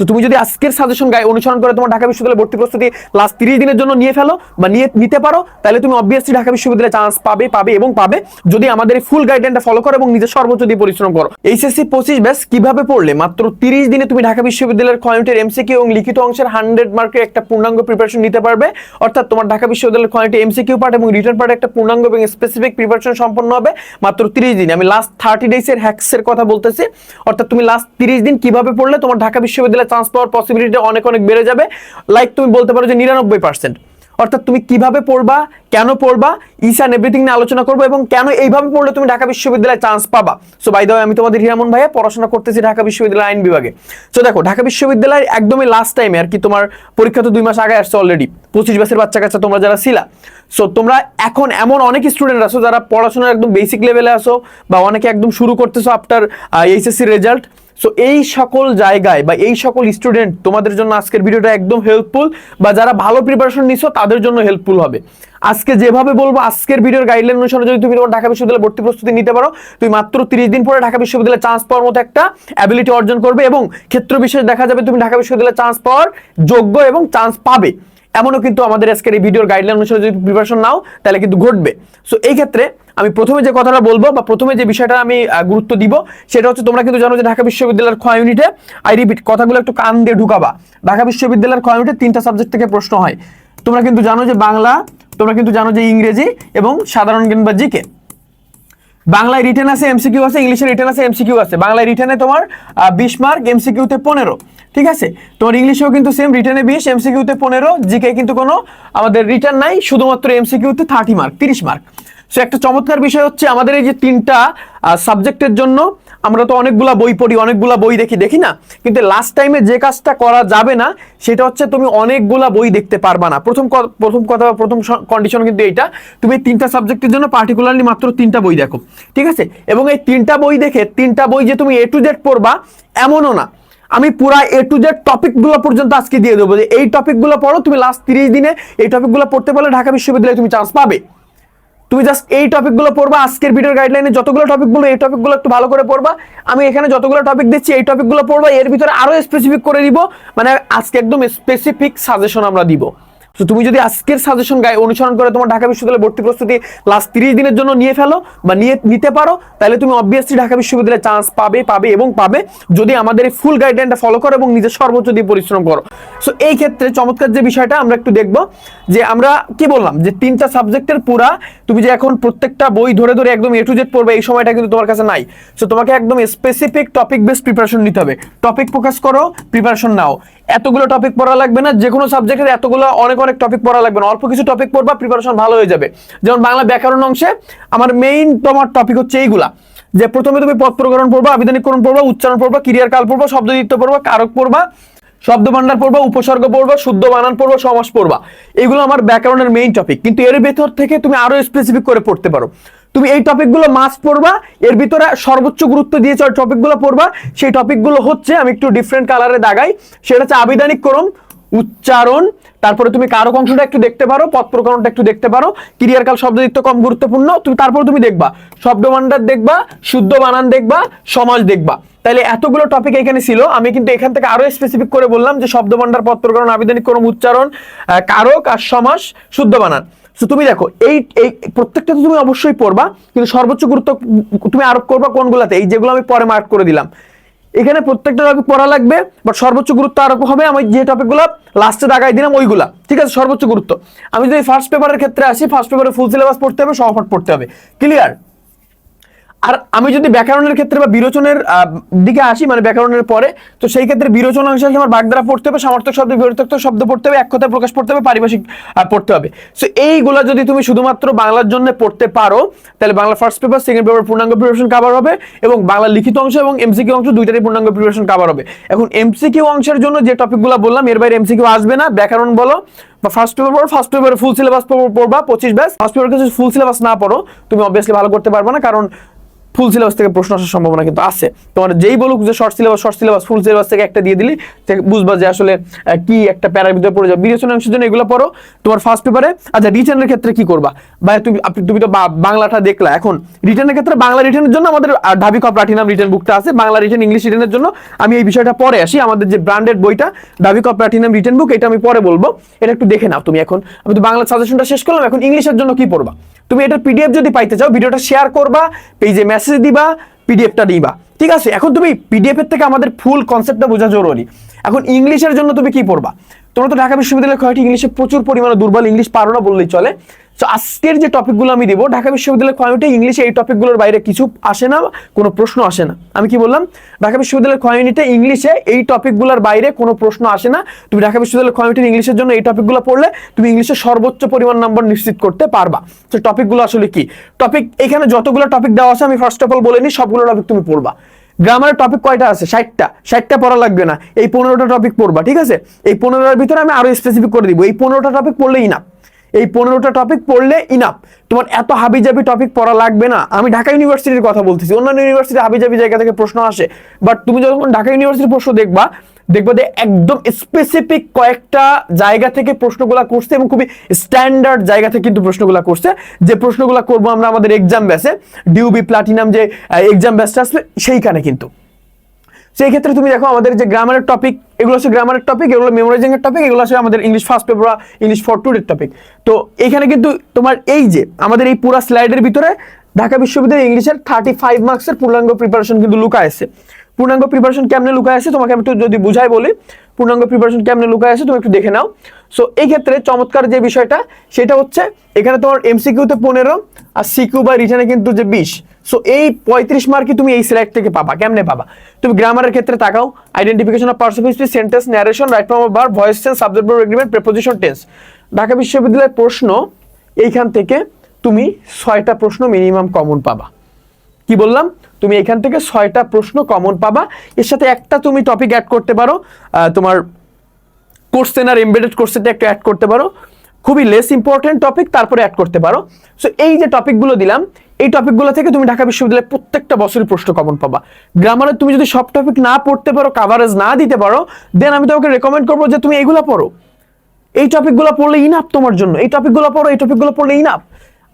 তো তুমি যদি আজকের সাজেশন গাই অনুসরণ করে তোমার ঢাকা বিশ্ববিদ্যালয়ে ভর্তি প্রস্তুতি লাস্ট তিরিশ দিনের জন্য নিয়ে ফেলো বা নিয়ে নিতে পারো, তাহলে তুমি অবভিয়াসলি ঢাকা বিশ্ববিদ্যালয়ে চান্স পাবে পাবে এবং পাবে যদি আমাদের ফুল গাইডলাইনটা ফলো করো এবং নিজের সর্বোচ্চ দিয়ে পরিশ্রম করো। এইচএসসি পঁচিশ ব্যাস কীভাবে পড়লে? মাত্র তিরিশ দিনে তুমি ঢাকা বিশ্ববিদ্যালয়ের কয়েন্টের এমসিকিউ এবং লিখিত অংশের হান্ড্রেড মার্কের একটা পূর্ণাঙ্গ প্রিপারেশন নিতে পারবে। অর্থাৎ তোমার ঢাকা বিশ্ববিদ্যালয়ের কয়েন্টের এমসিকিউ পার্ট এবং রিটার্ন পার্ট একটা পূর্ণাঙ্গ এবং স্পেসিফিক প্রিপারেশন সম্পন্ন হবে মাত্র তিরিশ দিনে। আমি লাস্ট থার্টি ডেজের হ্যাক্সের কথা বলতেছি। অর্থাৎ তুমি লাস্ট তিরিশ দিন কীভাবে পড়লে তোমার ঢাকা বিশ্ববিদ্যালয়ে চান্স পাওয়ার পসিবিলিটি অনেক অনেক বেড়ে যাবে। লাইক তুমি বলতে পারো যে নিরানব্বই পার্সেন্ট অর্থাৎ তুমি কীভাবে পড়বা, কেন পড়বা ইস অ্যান্ড এভরিথিং নিয়ে আলোচনা করব এবং কেন এইভাবে পড়লে তুমি ঢাকা বিশ্ববিদ্যালয়ে চান্স পাবা। সো বাই দ্য আমি তোমাদের হিরামন ভাইয়া পড়াশোনা করতেছি ঢাকা বিশ্ববিদ্যালয় আইন বিভাগে। সো দেখো, ঢাকা বিশ্ববিদ্যালয়ের একদমই লাস্ট টাইমে আর কি তোমার পরীক্ষা তো দুই মাস আগে আসছে অলরেডি পঁচিশ বছর বাচ্চা কাচ্চা তোমরা যারা ছিলা। সো তোমরা এখন এমন অনেক স্টুডেন্ট আছো যারা পড়াশোনার একদম বেসিক লেভেলে আসো বা অনেকে একদম শুরু করতেছো আফটার এইচএসসি রেজাল্ট সো এই সকল জায়গায় বা এই সকল স্টুডেন্ট তোমাদের জন্য আজকের ভিডিওটা একদম হেল্পফুল বা যারা ভালো প্রিপারেশন নিছো, তাদের জন্য হেল্পফুল হবে। আজকে যেভাবে বলব, আজকের ভিডিওর গাইডলাইন অনুসারে যদি তুমি তোমার ঢাকা বিশ্ববিদ্যালয়ে ভর্তি প্রস্তুতি নিতে পারো, তুমি মাত্র তিরিশ দিন পরে ঢাকা বিশ্ববিদ্যালয়ে চান্স পাওয়ার মতো একটা অ্যাবিলিটি অর্জন করবে এবং ক্ষেত্র বিশেষ দেখা যাবে তুমি ঢাকা বিশ্ববিদ্যালয়ে চান্স পাওয়ার যোগ্য এবং চান্স পাবে। এমনও কিন্তু আমাদের আজকের এই ভিডিওর গাইডলাইন অনুসারে যদি প্রিপারেশন নাও, তাহলে কিন্তু ঘটবে। সো এই ক্ষেত্রে আমি প্রথমে যে কথাটা বলব বা প্রথমে যে বিষয়টা আমি গুরুত্ব দিব, সেটা হচ্ছে তোমরা কিন্তু জানো যে ঢাকা বিশ্ববিদ্যালয়ের খয় ইউনিটে আই রিপিট কথাগুলো একটু কান দিয়ে ঢুকাবা। ঢাকা বিশ্ববিদ্যালয়ের ক্ষয় ইউনিটে তিনটা সাবজেক্ট থেকে প্রশ্ন হয়। তোমরা কিন্তু জানো যে বাংলা, তোমরা কিন্তু জানো যে ইংরেজি এবং সাধারণ জ্ঞান বা জিকে। বাংলায় রিটার্ন আছে এমসিকিউ আছে, ইংলিশে রিটার্ন আছে এমসিকিউ আছে। বাংলায় রিটার্নে তোমার বিশ মার্ক এমসিকিউতে পনেরো। ঠিক আছে? তোমার ইংলিশেও কিন্তু সেম রিটার্নে বিশ এমসিকিউতে পনেরো জিকে কিন্তু কোনো আমাদের রিটার্ন নাই, শুধুমাত্র এমসিকিউতে থার্টি মার্ক তিরিশ মার্ক সো একটা চমৎকার বিষয় হচ্ছে আমাদের এই যে তিনটা সাবজেক্টের জন্য আমরা তো অনেকগুলা বই পড়ি, অনেকগুলা বই দেখি দেখি না? কিন্তু লাস্ট টাইমে যে কাজটা করা যাবে না, সেটা হচ্ছে তুমি অনেকগুলা বই দেখতে পারবা না। প্রথম প্রথম কথা বা প্রথম কন্ডিশন কিন্তু এইটা, তুমি তিনটা সাবজেক্টের জন্য পার্টিকুলারলি মাত্র তিনটা বই দেখো, ঠিক আছে? এবং এই তিনটা বই দেখে, তিনটা বই যে তুমি এ টু জেড পড়বা, এমনও না। আমি পুরা এ টু জেড টপিকগুলো পর্যন্ত আজকে দিয়ে দেবো, যে এই টপিকগুলো পড়ো, তুমি লাস্ট তিরিশ দিনে এই টপিকগুলো পড়তে পারলে ঢাকা বিশ্ববিদ্যালয়ে তুমি চান্স পাবে। তুমি জাস্ট এই টপিকগুলো পড়বা, আজকের ভিডিওর গাইডলাইনে যতগুলো টপিকগুলো এই টপিকগুলো একটু ভালো করে পড়বা। আমি এখানে যতগুলো টপিক দিচ্ছি, এই টপিকগুলো পড়বা, এর ভিতরে আরও স্পেসিফিক করে দিব মানে আজকে একদম স্পেসিফিক সাজেশন আমরা দিব। তো তুমি যদি আজকের সাজেশন গায়ে অনুসরণ করে তোমার ঢাকা বিশ্ববিদ্যালয়ে ভর্তি প্রস্তুতি লাস্ট তিরিশ দিনের জন্য নিয়ে ফেলো বা নিয়ে নিতে পারো, তাহলে তুমি অবভিয়াসলি ঢাকা বিশ্ববিদ্যালয়ে চান্স পাবে পাবে এবং পাবে যদি আমাদের এই ফুল গাইডলাইনটা ফলো করো এবং নিজের সর্বোচ্চ দিয়ে পরিশ্রম করো। সো এই ক্ষেত্রে চমৎকার যে বিষয়টা আমরা একটু দেখব যে আমরা কি বললাম? যে তিনটা সাবজেক্টের পুরা তুমি যে এখন প্রত্যেকটা বই ধরে ধরে একদম এ টু জেড পড়বে, এই সময়টা কিন্তু তোমার কাছে নাই। সো তোমাকে একদম স্পেসিফিক টপিক বেস প্রিপারেশন নিতে হবে। টপিক ফোকাস করো প্রিপারেশন নাও। এতগুলো টপিক পড়া লাগবে না যে কোনো সাবজেক্টের এতগুলো অনেক অনেক টপিক পড়া লাগবে না। অল্প কিছু টপিক পড়বা প্রিপারেশন ভালো হয়ে যাবে। যেমন বাংলা ব্যাকরণ অংশে আমার মেইন তোমার টপিক হচ্ছে এইগুলা। যে প্রথমে তুমি পদ প্রকরণ পড়বা আবেদনিকরণ পড়বা, উচ্চারণ পড়বা, ক্রিয়ার কাল পড়বা শব্দদিত্য পড়বা, কারক পড়বা শব্দ ভান্ডার পড়বা, উপসর্গ পড়বা, শুদ্ধ বানান পড়বা, সমাস পড়বা। এগুলো আমার ব্যাকরণের মেইন টপিক কিন্তু এর ভেতর থেকে তুমি আরও স্পেসিফিক করে পড়তে পারো। তুমি এই টপিকগুলো মাস্ট পড়বা। এর ভিতরে সর্বোচ্চ গুরুত্ব দিয়েছে ওই টপিকগুলো পড়বা, সেই টপিকগুলো হচ্ছে, আমি একটু ডিফারেন্ট কালারে দাগাই। সেটা হচ্ছে আবিধানিক করম, উচ্চারণ, তারপরে তুমি কারক অংশটা একটু দেখতে পারো, পদ প্রকরণটা একটু দেখতে পারো। ক্রিয়ার কাল শব্দদিত্য কম গুরুত্বপূর্ণ। তুমি তারপর তুমি দেখবা শব্দ ভান্ডার দেখবা, শুদ্ধ বানান দেখবা, সমাজ দেখবা। তাহলে এতগুলো টপিক এখানে ছিল। আমি কিন্তু এখান থেকে আরও স্পেসিফিক করে বললাম যে শব্দ ভান্ডার পদ প্রকরণ আবেদনিক ক্রম, উচ্চারণ কারক আর সমাস, শুদ্ধ বানান। তো তুমি দেখো, এই এই প্রত্যেকটা তো তুমি অবশ্যই পড়বা, কিন্তু সর্বোচ্চ গুরুত্ব তুমি আরোপ করবা কোনগুলাতে? এই যেগুলো আমি পরে মার্ক করে দিলাম। এখানে প্রত্যেকটা টপিক পড়া লাগবে বাট সর্বোচ্চ গুরুত্ব আরোপ হবে আমি যে টপিকগুলো লাস্টে দাগাই দিলাম ওইগুলা। ঠিক আছে, সর্বোচ্চ গুরুত্ব। আমি যদি ফার্স্ট পেপারের ক্ষেত্রে আসি ফার্স্ট পেপারে ফুল সিলেবাস পড়তে হবে, সহপাঠ পড়তে হবে। ক্লিয়ার আর আমি যদি ব্যাকরণের ক্ষেত্রে বা বিরোচনের দিকে আসি মানে ব্যাকরণের পরে, তো সেই ক্ষেত্রে বিরোচন অংশে আমার বাগধারা পড়তে হবে সমর্থক শব্দ বিরোধক শব্দ পড়তে হবে, এক কথায় প্রকাশ পড়তে হবে, পারিভাষিক পড়তে হবে। সো এইগুলা যদি তুমি শুধুমাত্র বাংলার জন্য পড়তে পারো, তাহলে Bangla first paper second paper পূর্ণাঙ্গ প্রিপারেশন কাভার হবে এবং বাংলা লিখিত অংশ এবং এমসি এমসিকিউ অংশ দুইটারই পূর্ণাঙ্গ প্রিপারেশন কাভার হবে। এখন এমসিকিউ অংশের জন্য যে টপিকগুলো বললাম, এর বাইরে এমসিকিউ আসবে না, ব্যাকরণ বলো, বা ফার্স্ট পেপার পড়ো ফার্স্ট পেপারে ফুল সিলেবাস পড়বা, পঁচিশ ব্যাস ফার্স্ট পেপার কিছু ফুল সিলেবাস না পড়ো, তুমি অবভিয়াসলি ভালো করতে পারবে না, কারণ ফুল সিলেবাস থেকে প্রশ্ন আসার সম্ভাবনা কিন্তু আছে। তোমার যেই বলুক যে short syllabus short syllabus full syllabus থেকে একটা দিয়ে দিলি বুঝবা যে আসলে কি একটা প্যারার ভিতরে পড়ে যাবে। বিবেচনা অংশের জন্য এগুলো পড়ো। তোমার ফার্স্ট পেপারে আচ্ছা রিটার্নের ক্ষেত্রে কি করবা? বা তুমি তুমি তো বাংলাটা দেখলা। এখন রিটার্নের ক্ষেত্রে বাংলা রিটার্নের জন্য আমাদের ঢাবি কপ প্লাটিনাম রিটার্ন বুকটা আছে। বাংলা রিটার্ন ইংলিশ রিটার্নের জন্য আমি এই বিষয়টা পরে আসি। আমাদের যে ব্র্যান্ডেড বইটা, ঢাবি কপ প্লাটিনাম রিটার্ন বুক এটা আমি পরে বলব। এটা একটু দেখে নাও তুমি এখন। আমি তো বাংলা সাজেশনটা শেষ করলাম। এখন ইংলিশের জন্য কি পড়বা? তুমি এটা পিডিএফ যদি পাইতে চাও, ভিডিওটা শেয়ার করবা পেজে মেসেজ দিবা পিডিএফটা দিবা ঠিক আছে? এখন তুমি পিডিএফ এর থেকে আমাদের ফুল কনসেপ্টটা বোঝা জরুরি। এখন ইংলিশের জন্য তুমি কি পড়বা? তোমরা তো ঢাকা বিশ্ববিদ্যালয়ের কয়েকটি ইংলিশে প্রচুর পরিমাণে দুর্বল ইংলিশ পারো না বললেই চলে। তো আজকের যে টপিকগুলো আমি দিব, ঢাকা বিশ্ববিদ্যালয়ের কমিউনিটি ইংলিশে এই টপিকগুলোর বাইরে কিছু আসে না, কোনো প্রশ্ন আসে না। আমি কি বললাম? ঢাকা বিশ্ববিদ্যালয়ের কমিউনিটি ইংলিশে এই টপিকগুলোর বাইরে কোনো প্রশ্ন আসে না। তুমি ঢাকা বিশ্ববিদ্যালয়ের কমিউনিটির ইংলিশের জন্য এই টপিকগুলো পড়লে তুমি ইংলিশে সর্বোচ্চ পরিমাণ নাম্বার নিশ্চিত করতে পারবা। তো টপিকগুলো আসলে কি? টপিক এখানে যতগুলো টপিক দেওয়া আছে, আমি ফার্স্ট অফ অল বলে নিই, সবগুলো টপিক তুমি পড়বা। গ্রামারের টপিক কয়টা আছে? ষাটটা। ষাটটা পড়া লাগবে না। এই পনেরোটা টপিক পড়বা, ঠিক আছে? এই পনেরোটার ভিতরে আমি আরও স্পেসিফিক করে দিব। এই পনেরোটা টপিক পড়লেই না এই পনেরোটা টপিক পড়লে ইনাফ তোমার এত হাবিজাবি টপিক পড়া লাগবে না। আমি ঢাকা ইউনিভার্সিটির কথা বলতেছি। অন্যান্য ইউনিভার্সিটি হাবিজাবি জায়গা থেকে প্রশ্ন আসে। বাট তুমি যখন ঢাকা ইউনিভার্সিটির প্রশ্ন দেখবা দেখবা যে একদম স্পেসিফিক কয়েকটা জায়গা থেকে প্রশ্নগুলা করছে এবং খুবই স্ট্যান্ডার্ড জায়গা থেকে কিন্তু প্রশ্নগুলা করছে। যে প্রশ্নগুলা করব আমরা আমাদের এক্সাম ব্যাসে ডিউবি প্লাটিনাম যে এক্সাম ব্যাসটা আসবে সেইখানে কিন্তু। সেই ক্ষেত্রে তুমি দেখো আমাদের যে গ্রামারের টপিক এগুলো হচ্ছে গ্রামারের টপিক এগুলো মেমোরাইজিং এর টপিক এগুলো হচ্ছে আমাদের English first paper English for today এর টপিক তো এখানে কিন্তু তোমার এই যে, আমাদের এই পুরো স্লাইডের ভিতরে ঢাকা বিশ্ববিদ্যালয় ইংলিশের থার্টি ফাইভ মার্কসের পূর্ণাঙ্গ প্রিপারেশন কিন্তু লুকায় আছে। পূর্ণাঙ্গ প্রিপারেশন কেমনে লুকায় আছে? তোমাকে আমি একটু যদি বুঝাই বলি, পূর্ণাঙ্গ প্রিপারেশন কেমনে লুকায় আছে, তুমি একটু দেখে নাও। সো এই ক্ষেত্রে চমৎকার যে বিষয়টা, সেটা হচ্ছে এখানে তোমার এমসিকিউতে পনেরো আর সিকিউ বা রিটার্নে কিন্তু যে বিশ। সো এই পঁয়ত্রিশ মার্কই তুমি এই সিলেক্ট থেকে পাবা। কেমনে পাবা? তুমি গ্রামারের ক্ষেত্রে তাকাও। Identification of person speech sentence narration right form of voice tense subject verb agreement preposition tense Dhaka বিশ্ববিদ্যালয়ের প্রশ্ন, এইখান থেকে তুমি ছয়টা প্রশ্ন মিনিমাম কমন পাবা। কি বললাম? তুমি এখান থেকে ছয়টা প্রশ্ন কমন পাবা। এর সাথে একটা তুমি টপিক অ্যাড করতে পারো। তোমার কোর্সেন আর এমবেডেড কোর্সেটা একটা অ্যাড করতে পারো। খুবই লেস ইম্পর্টেন্ট টপিক তারপরে অ্যাড করতে পারো। সো এই যে টপিকগুলো দিলাম এই টপিকগুলো থেকে তুমি ঢাকা বিশ্ববিদ্যালয়ে প্রত্যেকটা বছরই প্রশ্ন কমন পাবা। গ্রামারে তুমি যদি সব টপিক না পড়তে পারো কাভারেজ না দিতে পারো দেন আমি তোমাকে রেকমেন্ড করব যে তুমি এইগুলো পড়ো। এই টপিকগুলো পড়লে ইনাফ তোমার জন্য। এই টপিকগুলো পড়ো, এই টপিকগুলো পড়লে ইনাফ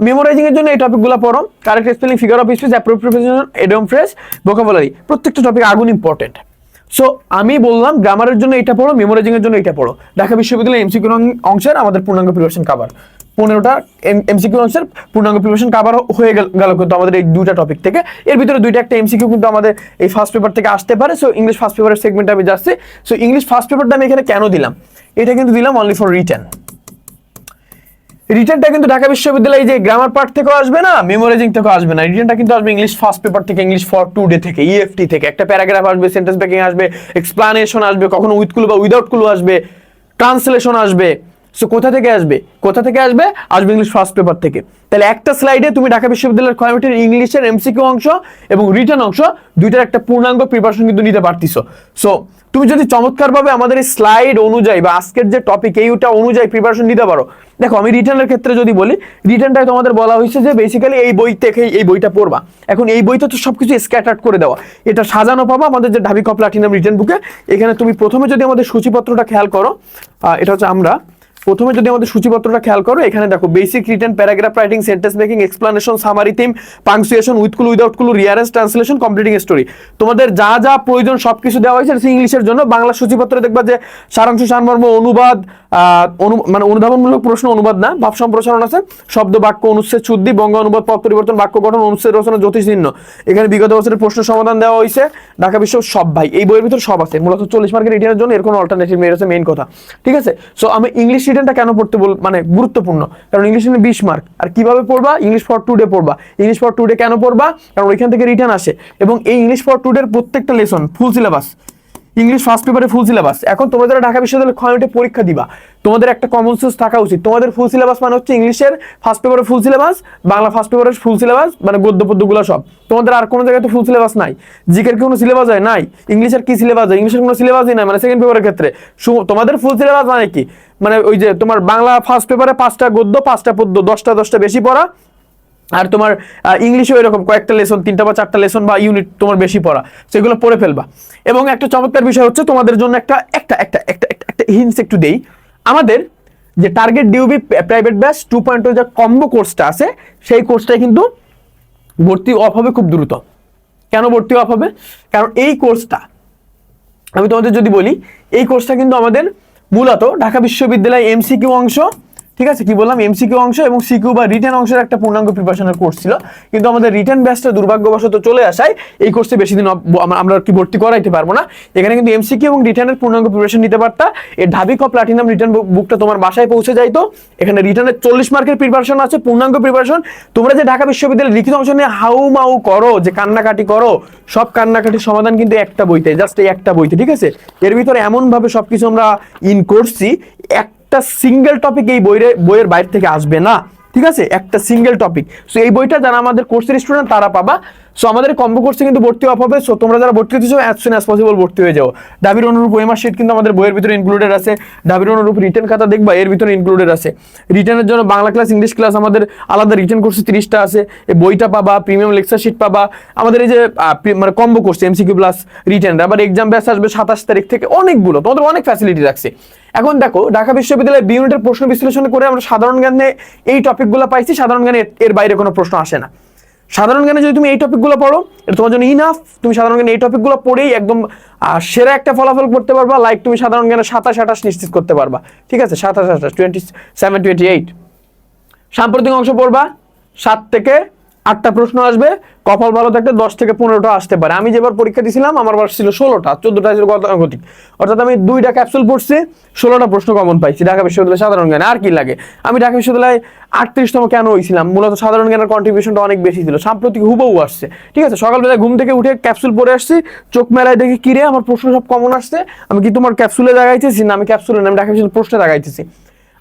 মেমোরাইজিং এর জন্য এই টপিকগুলো পড়ো। Correct spelling figure of speech appropriation idiom phrase vocabulary প্রত্যেকটা টপিক আগুন ইম্পর্টেন্ট সো আমি বললাম গ্রামারের জন্য এটা পড়ো মেমোরাইজিং এর জন্য এটা পড়ো। ঢাকা বিশ্ববিদ্যালয় এমসিকিউ অংশের আমাদের পূর্ণাঙ্গ প্রিপারেশন কাভার পনেরোটা এমসিকিউ অংশের পূর্ণাঙ্গ প্রিপারেশন কাভার হয়ে গেল কিন্তু আমাদের এই দুইটা টপিক থেকে। এর ভিতরে দুইটা একটা এমসিকিউ কিন্তু আমাদের এই ফার্স্ট পেপার থেকে আসতে পারে। সো ইংলিশ ফার্স্ট পেপারের সেগমেন্টে আমি যাচ্ছি। সো ইংলিশ ফার্স্ট পেপারটা আমি এখানে কেন দিলাম? এটা কিন্তু দিলাম অনলি ফর রিটার্ন রিটার্নটা কিন্তু ঢাকা বিশ্ববিদ্যালয়ে যে গ্রামার পার্ট থেকেও আসবে না মেমোরাইজিং থেকেও আসবে না। রিটার্নটা কিন্তু আসবে ইংলিশ ফার্স্ট পেপার থেকে ইংলিশ ফর টু ডে থেকে ইএফটি থেকে। একটা প্যারাগ্রাফ আসবে সেন্টেন্স ব্রেকিং আসবে এক্সপ্লানেশন আসবে, কখনো উইথ কুলু বা উইদাউট কুলু আসবে ট্রান্সলেশন আসবে। সো কোথা থেকে আসবে? কোথা থেকে আসবে? আসবে ইংলিশ ফার্স্ট পেপার থেকে। তাহলে একটা স্লাইডে তুমি ঢাকা বিশ্ববিদ্যালয়ের কমিটির ইংলিশের এমসিকিউ অংশ এবং রিটার্ন অংশ দুইটার একটা পূর্ণাঙ্গ প্রিপারেশন কিন্তু নিতে পারতিছো সো তুমি যদি চমৎকারভাবে আমাদের এই স্লাইড অনুযায়ী বা আজকের যে টপিক এইটা অনুযায়ী প্রিপারেশন নিতে পারো। দেখো, আমি রিটার্নের ক্ষেত্রে যদি বলি রিটার্নটাই তোমাদের বলা হয়েছে যে বেসিক্যালি এই বই থেকে এই বইটা পড়বা। এখন এই বইতে তো সবকিছু স্ক্যাটার্ড করে দেওয়া। এটা সাজানো পাবা আমাদের যে ঢাবি কপ প্লাটিনাম রিটার্ন বুকে এখানে তুমি প্রথমে যদি আমাদের সূচিপত্রটা খেয়াল করো এটা হচ্ছে আমরা প্রথমে যদি আমাদের সূচিপত্রটা খেয়াল করো, এখানে দেখো basic written paragraph writing sentence making explanation summary theme punctuation with clue without clue rearrangement translation completing story তোমাদের যা যা প্রয়োজন সব কিছু দেওয়া হয়েছে ইংলিশের জন্য। বাংলা সূচিপত্রে দেখবা যে সারাংশ, সারমর্ম, অনুবাদ মানে অনুধাবনমূলক প্রশ্ন অনুবাদ না, ভাব সম্প্রসারণ আছে, শব্দ, বাক্য, অনুচ্ছেদ, শুদ্ধি, বঙ্গ অনুবাদ, পদ পরিবর্তন, বাক্য গঠন, অনুচ্ছেদ, রচনা জ্যোতিষ চিহ্ন এখানে বিগত বছরের প্রশ্ন সমাধান দেওয়া হয়েছে, ঢাকা বিশ্ব সব ভাই। এই বইয়ের ভিতর সব আছে, মূলত চল্লিশ মার্কের রিটার্নের জন্য এর কোনো অল্টারনেটিভ নেই হচ্ছে মেইন কথা। ঠিক আছে? সো আমি ইংলিশ রিটার্নটা কেন পড়তে বল মানে গুরুত্বপূর্ণ? কারণ ইংলিশ রিটার্নে বিশ মার্ক। আর কীভাবে পড়বা? ইংলিশ ফর টু ডে পড়বা। ইংলিশ ফর টু ডে কেন পড়বা? কারণ ওইখান থেকে রিটার্ন আসে। এবং এই ইংলিশ ফর টু ডের প্রত্যেকটা lesson full syllabus English first পেপারে ফুল সিলেবাস এখন তোমাদের ঢাকা বিশ্ববিদ্যালয় ক্ষয়টে পরীক্ষা দিবা। তোমাদের একটা কমন সেন্স থাকা উচিত। তোমাদের ফুল সিলেবাস মানে হচ্ছে ইংলিশের ফার্স্ট পেপারে ফুল সিলেবাস বাংলা ফার্স্ট পেপারের ফুল সিলেবাস মানে গদ্য পদ্যগুলো সব। তোমাদের আর কোনো জায়গায় তো ফুল সিলেবাস নাই। জিকের কোনো সিলেবাস হয়? নাই। ইংলিশের কি সিলেবাস হয়? ইংলিশের কোনো সিলেবাসই নাই মানে সেকেন্ড পেপারের ক্ষেত্রে। তোমাদের ফুল সিলেবাস মানে কি? মানে ওই যে তোমার বাংলা ফার্স্ট পেপারে পাঁচটা গদ্য, পাঁচটা পদ্য, দশটা দশটা বেশি পড়া আর তোমার ইংলিশেও এরকম কয়েকটা লেসন তিনটা বা চারটা লেসন বা ইউনিট তোমার বেশি পড়া, সেগুলো পড়ে ফেলবা। এবং একটা চমৎকার বিষয় হচ্ছে তোমাদের জন্য একটা একটা একটা একটা একটা হিন্স একটু দেই। আমাদের যে টার্গেট ডিউবি প্রাইভেট ব্যাচ টু পয়েন্ট যে কম্বো কোর্সটা আছে, সেই কোর্সটাই কিন্তু ভর্তি অফ হবে খুব দ্রুত। কেন ভর্তি অফ হবে? কারণ এই কোর্সটা আমি তোমাদের যদি বলি, এই কোর্সটা কিন্তু আমাদের মূলত ঢাকা বিশ্ববিদ্যালয় এমসিকিউ অংশ ঠিক আছে, কি বললাম এমসিকিউ অংশ এবং সিকিউ বা রিটার্ন অংশের একটা পূর্ণাঙ্গ প্রিপারেশনের কোর্স ছিল। কিন্তু আমাদের রিটার্ন ব্যাচটা দুর্ভাগ্যবশত চলে আসায় এই কোর্সে বেশি দিন আমরা- কি ভর্তি করাইতে পারব না। এখানে কিন্তু এমসিকিউ এবং রিটার্নের পূর্ণাঙ্গ প্রিপারেশন নিতে পারতা। এর ঢাবি ক প্লাটিনাম রিটার্ন বুকটা তোমার বাসায় পৌঁছে যাইতো। এখানে রিটার্নের চল্লিশ মার্কের প্রিপারেশন আছে, পূর্ণাঙ্গ প্রিপারেশন তোমরা যে ঢাকা বিশ্ববিদ্যালয়ের লিখিত অংশ নিয়ে হাউ মাউ করো, যে কান্নাকাটি করো, সব কান্নাকাটির সমাধান কিন্তু একটা বইতে জাস্ট এই একটা বইতে, ঠিক আছে? এর ভিতরে এমন ভাবে সবকিছু আমরা ইন করছি একটা সিঙ্গেল টপিক এই বইয়ের বইয়ের বাইরে থেকে আসবে না। ঠিক আছে? একটা সিঙ্গেল টপিক সো এই বইটা যারা আমাদের কোর্সের স্টুডেন্ট তারা পাবা। সো আমাদের কম্বো কোর্সে কিন্তু ভর্তি অফ হবে। সো তোমরা যারা ভর্তি হতে চাও অ্যাজ সুন অ্যাজ পসিবল ভর্তি হয়ে যাও। ডাবির অনুরূপ ওয়েমার শিট কিন্তু আমাদের বইয়ের ভিতরে ইনক্লুডেড আছে। ডাবির অনুরূপ রিটার্ন খাতা দেখবা, এর ভিতরে ইনক্লুডেড আছে। রিটার্নের জন্য বাংলা ক্লাস ইংলিশ ক্লাস আমাদের আলাদা রিটার্ন কোর্সে তিরিশটা আছে। এই বইটা পাবা প্রিমিয়াম লেকচার শিট পাবা। আমাদের এই যে মানে combo course MCQ plus written আবার এক্সাম ব্যাস আসবে সাতাশ তারিখ থেকে অনেকগুলো। তোমাদের অনেক ফ্যাসিলিটি রাখছে। এখন দেখো, ঢাকা বিশ্ববিদ্যালয়ের বি ইউনিটের প্রশ্ন বিশ্লেষণ করে আমরা সাধারণ জ্ঞানে এই টপিকগুলো পাইছি। সাধারণ জ্ঞানে এর বাইরে কোনো প্রশ্ন আসে না। সাধারণ জ্ঞানে যদি তুমি এই টপিকগুলো পড়ো, এটা তোমার জন্য ইনাফ তুমি সাধারণ জ্ঞানে এই টপিকগুলো পড়েই একদম সেরা একটা ফলাফল করতে পারবা লাইক তুমি সাধারণ জ্ঞানে সাতাশ, আঠাশ নিশ্চিত করতে পারবা। ঠিক আছে? সাতাশ, আঠাশ টোয়েন্টি সেভেন টোয়েন্টি এইট সাম্প্রতিক অংশ পড়বা, সাত থেকে আটটা প্রশ্ন আসবে, কপাল ভালো থাকলে দশ থেকে পনেরোটা আসতে পারে। আমি যেবার পরীক্ষা দিয়েছিলাম আমার বার ছিল ষোলোটা, চোদ্দটা ছিল গতানুগতিক অর্থাৎ আমি দুইটা ক্যাপসুল পড়ছি, ষোলোটা প্রশ্ন কমন পাইছি, ঢাকা বিশ্ববিদ্যালয় সাধারণ জ্ঞান। আর কি লাগে? আমি ঢাকা বিশ্ববিদ্যালয়ে আটত্রিশতম কেন হয়েছিলাম মূলত সাধারণ জ্ঞানের কন্ট্রিবিউশনটা অনেক বেশি ছিল, সাম্প্রতিক হুবহু আসছে। ঠিক আছে সকালবেলা ঘুম থেকে উঠে ক্যাপসুল পরে আসছি, চোখ মেলায় দেখি, কিরে, আমার প্রশ্ন সব কমন আসছে? আমি কি তোমার ক্যাপসুলে দাগাইতেছি না, আমি ক্যাপসুলে না আমি ঢাকা বিশ্ববিদ্যালয় প্রশ্নে দাগাইতেছি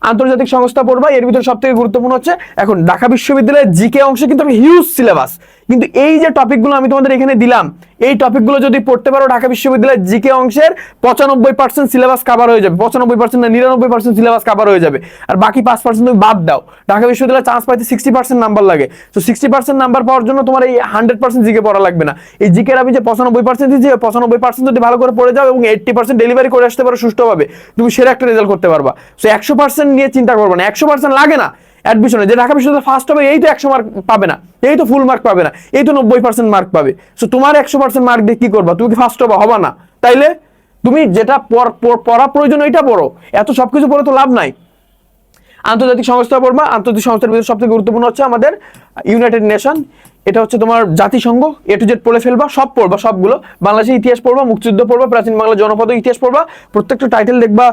আন্তর্জাতিক সংস্থা পড়বা এর ভিতরে সব থেকে গুরুত্বপূর্ণ হচ্ছে, এখন ঢাকা বিশ্ববিদ্যালয়ের জিকে অংশে কিন্তু আমি হিউজ সিলেবাস কিন্তু এই যে টপিকগুলো আমি তোমাদের এখানে দিলাম, এই টপিকগুলো যদি পড়তে পারো ঢাকা বিশ্ববিদ্যালয়ের জিকে অংশের, পঁচানব্বই পার্সেন্ট সিলেবাস কাভার হয়ে যাবে, পঁচানব্বই পার্সেন্ট না নিরানব্বই পার্সেন্ট সিলেবাস কাভার হয়ে যাবে, আর বাকি পাঁচ পার্সেন্ট তুমি বাদ দাও। ঢাকা বিশ্ববিদ্যালয়ে চান্স পাইতে সিক্সটি পার্সেন্ট নাম্বার লাগে। তো সিক্সটি পার্সেন্ট নাম্বার পাওয়ার জন্য তোমার এই হান্ড্রেড পার্সেন্ট জিকে পড়া লাগবে না। এই জিকের আমি যে পঁচানব্বই পার্সেন্ট দিচ্ছি পঁচানব্বই পার্সেন্ট যদি ভালো করে পড়ে যাও এবং এইট্টি পার্সেন্ট ডেলিভারি করে আসতে পারো সুষ্ঠুভাবে, তুমি সেরা একটা রেজাল্ট করতে পারবা। সো একশো পার্সেন্ট নিয়ে চিন্তা করবে না। একশো পার্সেন্ট লাগে না। অ্যাডমিশনে যে ঢাকা বিশ্ববিদ্যালয় ফার্স্ট হবে, এই তো একশো মার্ক পাবে না। এই তো ফুল মার্ক পাবে না। এই তো নব্বই পার্সেন্ট মার্ক পাবে। সো তোমার একশো পার্সেন্ট মার্ক দিয়ে কি করবা? তুমি কি ফার্স্ট হবা? হবা না। তাইলে তুমি যেটা পড়- প্রয়োজন, ওইটা পড়ো। এত সব কিছু পড়ে তো লাভ নাই। আন্তর্জাতিক সংস্থা পড়বা আন্তর্জাতিক সংস্থার ভিতরে সবথেকে গুরুত্বপূর্ণ হচ্ছে আমাদের ইউনাইটেড নেশন এটা হচ্ছে তোমার জাতিসংঘ এ টু জেড পড়ে ফেলবা, সব পড়বা, সবগুলো। বাংলাদেশের ইতিহাস পড়বা, মুক্তিযুদ্ধ পড়বা, প্রাচীন বাংলা জনপদ ইতিহাস পড়বা, প্রত্যেকটা টাইটেল দেখবা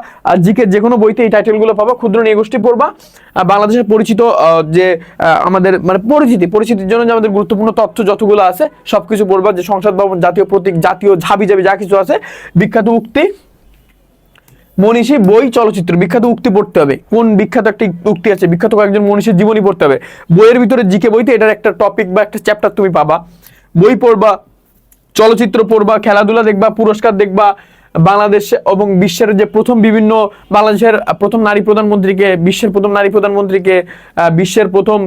জিকে যে কোনো বইতে এই টাইটেলগুলো পাবা, ক্ষুদ্র নিগোষ্ঠী পড়বা। বাংলাদেশের পরিচিত যে আমাদের মানে পরিচিতি, পরিচিতির জন্য যে আমাদের গুরুত্বপূর্ণ তথ্য যতগুলো আছে সব কিছু পড়বা, যে সংসদ ভবন, জাতীয় প্রতীক, জাতীয় ঝাবি জাবি যা কিছু আছে, বিখ্যাত উক্তি। মনীষী বই চলচ্চিত্র, বিখ্যাত উক্তি পড়তে হবে। কোন বিখ্যাত একটা উক্তি আছে? বিখ্যাত কয়েকজন মনীষীর জীবনী পড়তে হবে। বইয়ের ভিতরে জিকে বইতে এটার একটা টপিক বা একটা চ্যাপ্টার তুমি পাবা। বই পড়বা, চলচ্চিত্র পড়বা, খেলাধুলা দেখবা, পুরস্কার দেখবা, বাংলাদেশ এবং বিশ্বের যে প্রথম বিভিন্ন, বাংলাদেশের প্রথম নারী প্রধানমন্ত্রীকে, বিশ্বের প্রথম নারী প্রধানমন্ত্রীকে বিশ্বের প্রথম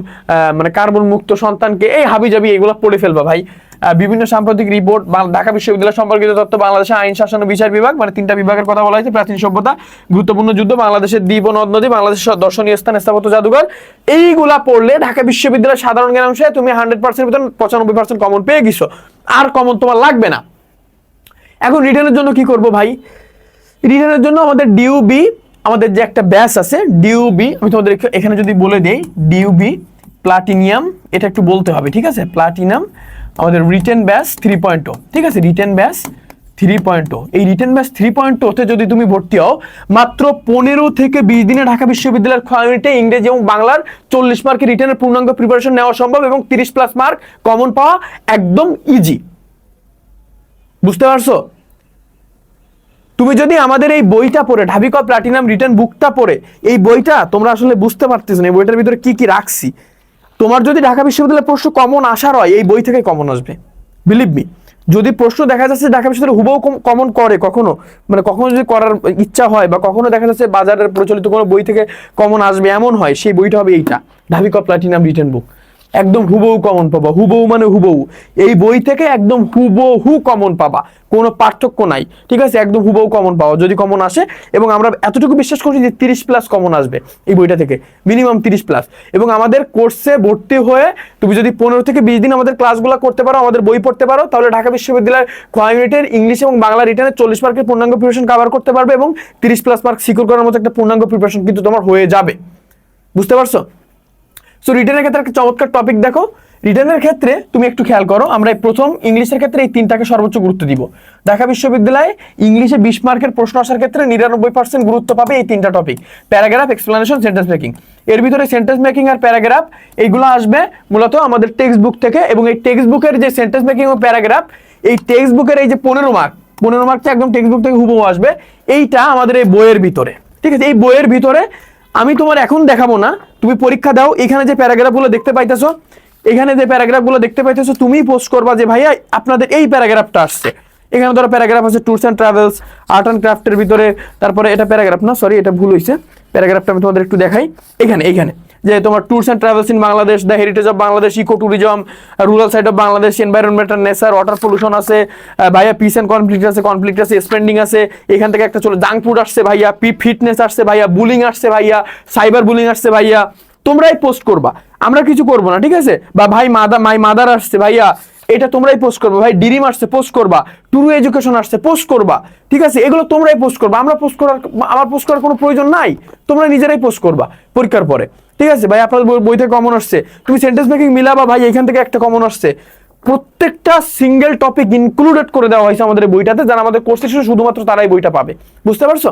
মানে কার্বন মুক্ত সন্তানকে, এই হাবিজাবি এগুলো পড়ে ফেলবা ভাই। বিভিন্ন সাম্প্রতিক রিপোর্ট ঢাকা বিশ্ববিদ্যালয় সম্পর্কিত তথ্য, বাংলাদেশের আইন, শাসন ও বিচার বিভাগ মানে তিনটা বিভাগের কথা বলা হয়েছে, প্রাচীন সভ্যতা, গুরুত্বপূর্ণ যুদ্ধ, বাংলাদেশের দ্বীপ ও নদ নদী বাংলাদেশের দর্শনীয় স্থান, স্থাপত্য জাদুঘর। এইগুলা পড়লে ঢাকা বিশ্ববিদ্যালয়ের সাধারণ জ্ঞান অংশে তুমি হান্ড্রেড পার্সেন্ট ভিতরে পঁচানব্বই পার্সেন্ট কমন পেয়ে গেছো। আর কমন তোমার লাগবে না। এখন রিটার্নের জন্য কি করব ভাই? রিটার্নের জন্য আমাদের ডিউবি আমাদের যে একটা ব্যাস আছে ডিউবি আমি তোমাদের এখানে যদি বলে দেই ডিউবি প্লাটিনিয়াম এটা একটু বলতে হবে, ঠিক আছে? প্লাটিনাম আমাদের রিটেন ব্যাস থ্রি পয়েন্ট ঠিক আছে? রিটেন ব্যাস থ্রি পয়েন্ট এই রিটেন ব্যাস থ্রি পয়েন্ট তে যদি তুমি ভর্তি হও, মাত্র পনেরো থেকে বিশ দিনে ঢাকা বিশ্ববিদ্যালয়ের খয়ানিতে ইংরেজি এবং বাংলার চল্লিশ মার্কের রিটেনের পূর্ণাঙ্গ প্রিপারেশন নেওয়া সম্ভব এবং তিরিশ প্লাস মার্ক কমন পাওয়া একদম ইজি বুঝতে পারছ? তুমি যদি আমাদের এই বইটা পড়ে, ঢাবিকা প্লাটিনাম রিটার্ন বুকটা পড়ে, এই বইটা তোমরা আসলে বুঝতে পারতেছো না, এই বইটার ভিতরে কি কি রাখছি? তোমার যদি ঢাকা বিশ্ববিদ্যালয়ের প্রশ্ন কমন আসার হয়, এই বই থেকে কমন আসবে। বিলিভ মি যদি প্রশ্ন দেখা যাচ্ছে ঢাকা বিশ্ববিদ্যালয় হুবহু কমন করে কখনো মানে কখনো যদি করার ইচ্ছা হয় বা কখনো দেখা যাচ্ছে বাজারের প্রচলিত কোনো বই থেকে কমন আসবে, এমন হয়, সেই বইটা হবে এইটা। ঢাবিকা প্লাটিনাম রিটার্ন বুক একদম হুবহু কমন পাবা। হুবহু মানে হুবহু। এই বই থেকে একদম হুবহু কমন পাবা। কোনো পার্থক্য নাই। ঠিক আছে? একদম হুবহু কমন পাওয়া যদি কমন আসে, এবং আমরা এতটুকু বিশ্বাস করছি যে তিরিশ প্লাস কমন আসবে এই বইটা থেকে। মিনিমাম তিরিশ প্লাস এবং আমাদের কোর্সে ভর্তি হয়ে তুমি যদি পনেরো থেকে বিশ দিন আমাদের ক্লাসগুলো করতে পারো, আমাদের বই পড়তে পারো, তাহলে ঢাকা বিশ্ববিদ্যালয়ের মিনিটের ইংলিশ এবং বাংলা রিটার্নের চল্লিশ মার্কের পূর্ণাঙ্গ প্রিপারেশন কভার করতে পারবে এবং তিরিশ প্লাস মার্ক সিকিউর করার মতো একটা পূর্ণাঙ্গ প্রিপারেশন কিন্তু তোমার হয়ে যাবে। বুঝতে পারছ? সো রিটার্নের ক্ষেত্রে একটা চমৎকার টপিক দেখো। রিটার্নের ক্ষেত্রে তুমি একটু খেয়াল করো, আমরা এই প্রথম ইংলিশের ক্ষেত্রে এই তিনটাকে সর্বোচ্চ গুরুত্ব দিব। ঢাকা বিশ্ববিদ্যালয়ে ইংলিশে বিশ মার্কের প্রশ্ন আসার ক্ষেত্রে নিরানব্বই পার্সেন্ট গুরুত্ব পাবে এই তিনটা topic paragraph explanation sentence making এর ভিতরে সেন্টেন্স মেকিং আর প্যারাগ্রাফ এইগুলো আসবে মূলত আমাদের টেক্সট বুক থেকে এবং এই টেক্সট বুকের যে সেন্টেন্স মেকিং ও প্যারাগ্রাফ এই টেক্সট বুকের এই যে পনেরো মার্ক পনেরো মার্কটা একদম টেক্সট বুক থেকে হুবহু আসবে। এইটা আমাদের এই বইয়ের ভিতরে। ঠিক আছে, এই বইয়ের ভিতরে আমি তোমার এখন দেখাবো না তুমি পরীক্ষা দাও, এখানে যে প্যারাগ্রাফগুলো দেখতে পাইতেছো, এখানে যে প্যারাগ্রাফগুলো দেখতে পাইতেছো তুমি পোস্ট করবা যে, ভাইয়া, আপনাদের এই প্যারাগ্রাফটা আসছে। এখানে ধরো প্যারাগ্রাফ আছে tours and travels art and ক্রাফটের ভিতরে, তারপরে এটা প্যারাগ্রাফ, না সরি এটা ভুল হয়েছে প্যারাগ্রাফটা আমি তোমাদের একটু দেখাই। এখানে এখানে। যে তোমার tours and travels in Bangladesh the heritage of Bangladesh eco tourism rural side of Bangladesh environment and nature water pollution আছে ভাইয়া পিস অ্যান্ড কনফ্লিক্ট আছে কনফ্লিক্ট আছে স্পেন্ডিং আছে, এখান থেকে একটা চলে জাঙ্ক ফুড আসছে ভাইয়া পি ফিটনেস আসছে ভাইয়া বুলিং আসছে ভাইয়া সাইবার বুলিং আসছে ভাইয়া, তোমরাই পোস্ট করবা, আমরা কিছু করব না, ঠিক আছে? বা ভাই মাদা মাই মাদার আসছে ভাইয়া, এটা তোমরাই পোস্ট করবা, ভাই ডিরিম আসছে পোস্ট করবা টুরু এডুকেশন আসছে পোস্ট করবা, ঠিক আছে? এগুলো তোমরাই পোস্ট করবা, আমরা পোস্ট করার, আমার পোস্ট করার কোনো প্রয়োজন নাই, তোমরা নিজেরাই পোস্ট করবা, পরীক্ষার পরে। ঠিক আছে, ভাই আপনার বই- থেকে কমন আসছে। তুমি সেন্টেন্স মেকিং মিলাবা ভাই এখান থেকে একটা কমন আসছে। প্রত্যেকটা সিঙ্গেল টপিক ইনক্লুডেড করে দেওয়া হয়েছে আমাদের বইটাতে, যারা আমাদের কোর্সে ছিল শুধুমাত্র তারাই বইটা পাবে। বুঝতে পারছ?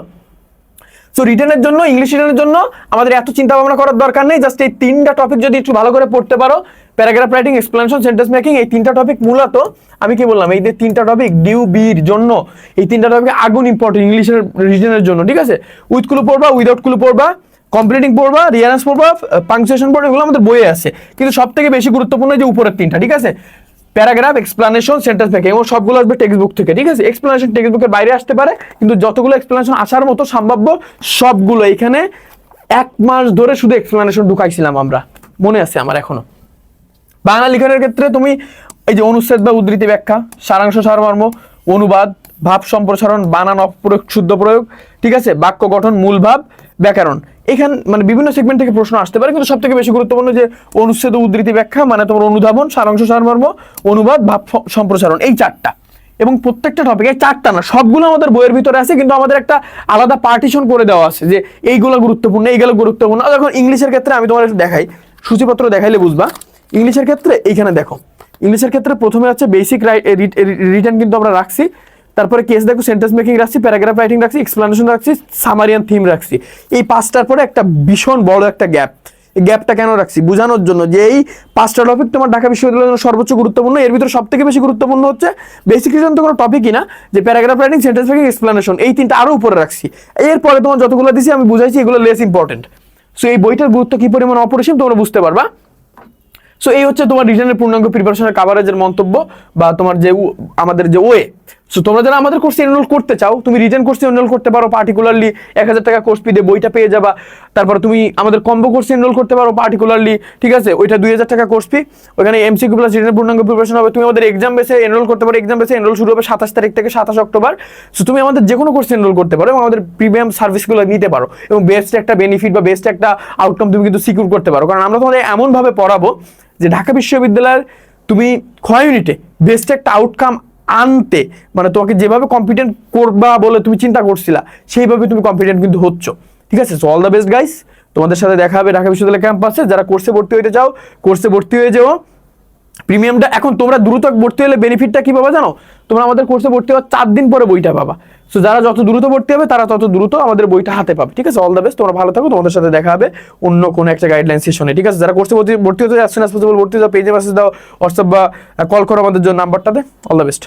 সো রিটেনের জন্য ইংলিশ রিটেনের জন্য আমাদের এত চিন্তা ভাবনা করার দরকার নেই জাস্ট এই তিনটা টপিক যদি একটু ভালো করে পড়তে পারো paragraph writing explanation sentence making এই তিনটা টপিক মূলত, আমি কি বললাম, এই যে তিনটা টপিক ডিউ বির জন্য, এই তিনটা টপিক আগুন ইম্পর্টেন্ট ইংলিশের রিজনের জন্য, ঠিক আছে? উইথ কুলু পড়বা উইদাউট কুলু পড়বা কম্পিটিং পড়বা রিয়ারেন্স পড়বা পাংচুয়েশন পড়বা, এগুলো আমাদের বইয়ে আছে। কিন্তু সব থেকে বেশি গুরুত্বপূর্ণ যে উপরের তিনটা, ঠিক আছে? প্যারাগ্রাফ এক্সপ্লানেশন সেন্টেন্স থেকে এবং সবগুলো আসবে টেক্সট বুক থেকে, ঠিক আছে? এক্সপ্লানেশন টেক্সট বুকের বাইরে আসতে পারে, কিন্তু যতগুলো এক্সপ্লানেশন আসার মতো সম্ভাব্য সবগুলো এখানে এক মাস ধরে শুধু এক্সপ্লানেশন ঢুকাইছিলাম আমরা। মনে আছে আমার এখনও। বাংলা লিখনের ক্ষেত্রে তুমি এই যে অনুচ্ছেদ বা উদ্ধৃতি ব্যাখ্যা, সারাংশ সারমর্ম, অনুবাদ, ভাব সম্প্রসারণ, বানান অপ্রয়োগ, শুদ্ধ প্রয়োগ, ঠিক আছে? বাক্য গঠন, মূল ভাব, ব্যাকরণ। এখান মানে বিভিন্ন সেগমেন্ট থেকে প্রশ্ন আসতে পারে, কিন্তু সব থেকে বেশি গুরুত্বপূর্ণ যে অনুচ্ছেদ উদ্ধৃতি ব্যাখ্যা মানে তোমার অনুধাবন, সারাংশ সারমর্ম, অনুবাদ, ভাব সম্প্রসারণ, এই চারটা। এবং প্রত্যেকটা টপিক এই চারটা না, সবগুলো আমাদের বইয়ের ভিতরে আছে, কিন্তু আমাদের একটা আলাদা পার্টিশন করে দেওয়া আছে যে এইগুলো গুরুত্বপূর্ণ এইগুলো গুরুত্বপূর্ণ। যখন ইংলিশের ক্ষেত্রে আমি তোমার একটু দেখাই, সূচিপত্র দেখাইলে বুঝবা, ইংলিশের ক্ষেত্রে এইখানে দেখো, ইংলিশের ক্ষেত্রে প্রথমে হচ্ছে বেসিক রিটার্ন কিন্তু আমরা রাখছি। তারপরে কেস দেখো সেন্টেন্স মেকিং রাখছি প্যারাগ্রাফ রাইটিং রাখছি এক্সপ্লেনেশন রাখছি সামারিয়ান থিম রাখছি। এই পাঁচটার পরে একটা ভীষণ বড় একটা গ্যাপ এই গ্যাপটা কেন রাখছি? বোঝানোর জন্য যে এই পাঁচটা টপিক তোমার ঢাকা বিশ্ববিদ্যালয়ের জন্য সর্বোচ্চ গুরুত্বপূর্ণ, এর ভিতরে সব থেকে বেশি গুরুত্বপূর্ণ হচ্ছে বেসিক রিজন তো কোনো টপিকই না, যে paragraph writing sentence making explanation এই তিনটা আরও উপরে রাখছি। এরপরে তোমার যতগুলো দিছি, আমি বুঝাইছি এগুলো লেস ইম্পর্টেন্ট সো এই বইটার গুরুত্ব কি পরিমাণ অপরিসীম তোমরা বুঝতে পারবা। সো এই হচ্ছে তোমার রিটার্নের পূর্ণাঙ্গ প্রিপারেশনের কাভারেজের মন্তব্য বা তোমার যে আমাদের যে ওয়ে। সো তোমরা যারা আমাদের কোর্সে এনরোল করতে চাও, তুমি রিটার্ন কোর্সে এনরোল করতে পারো পার্টিকুলারলি এক হাজার টাকা কোর্স ফি দিয়ে বইটা পেয়ে যাবা। তারপর তুমি আমাদের কম্বো কোর্সে এনরোল করতে পারো পার্টিকুলারলি ঠিক আছে? ওইটা দুই হাজার টাকা কোর্স ফি ওখানে এমসিকিউ প্লাস রিটার্নের পূর্ণাঙ্গ প্রিপারেশন হবে। তুমি আমাদের এক্সাম বেসে এনরোল করতে পারো। এক্সাম বেসে এনরোল শুরু হবে সাতাশ তারিখ থেকে সাতাশ অক্টোবর। সো তুমি আমাদের যে কোনো কোর্সে এনরোল করতে পারো এবং আমাদের প্রিমিয়াম সার্ভিসগুলো নিতে পারো। এবং বেস্ট একটা বেনিফিট বা বেস্ট একটা আউটকাম তুমি কিন্তু সিকিউর করতে পারো। কারণ আমরা তোমাদের এমনভাবে পড়াবো যে ঢাকা বিশ্ববিদ্যালয়ের তুমি ক্ষয় ইউনিটে বেস্ট একটা আউটকাম আনতে মানে তোমাকে যেভাবে কম্পিটেন্ট করবা বলে তুমি চিন্তা করছিলা, সেইভাবে তুমি কম্পিটেন্ট কিন্তু হচ্ছ। ঠিক আছে? So all the best guys তোমাদের সাথে দেখা হবে ঢাকা বিশ্ববিদ্যালয় ক্যাম্পাসে যারা কোর্সে ভর্তি হতে চাও কোর্সে ভর্তি হয়ে যাও। প্রিমিয়ামটা এখন তোমরা দ্রুত ভর্তি হলে বেনিফিটটা কি পাবা জানো? তোমরা আমাদের কোর্সে ভর্তি হওয়ার চার দিন পরে বইটা পাবা। সো যারা যত দ্রুত ভর্তি হবে, তারা তত দ্রুত আমাদের বইটা হাতে পাবে। ঠিক আছে? অল দ্য বেস্ট তোমরা ভালো থাকো। তোমাদের সাথে দেখা হবে অন্য কোনো একটা গাইডলাইন সেশনে ঠিক আছে? যারা কোর্সে ভর্তি ভর্তি হতে অ্যাজ পসিবল ভর্তি হতে পেজে মেসেজ দাও হোয়াটসঅ্যাপ বা কল করো আমাদের জন্য নাম্বারটাতে অল দ্য বেস্ট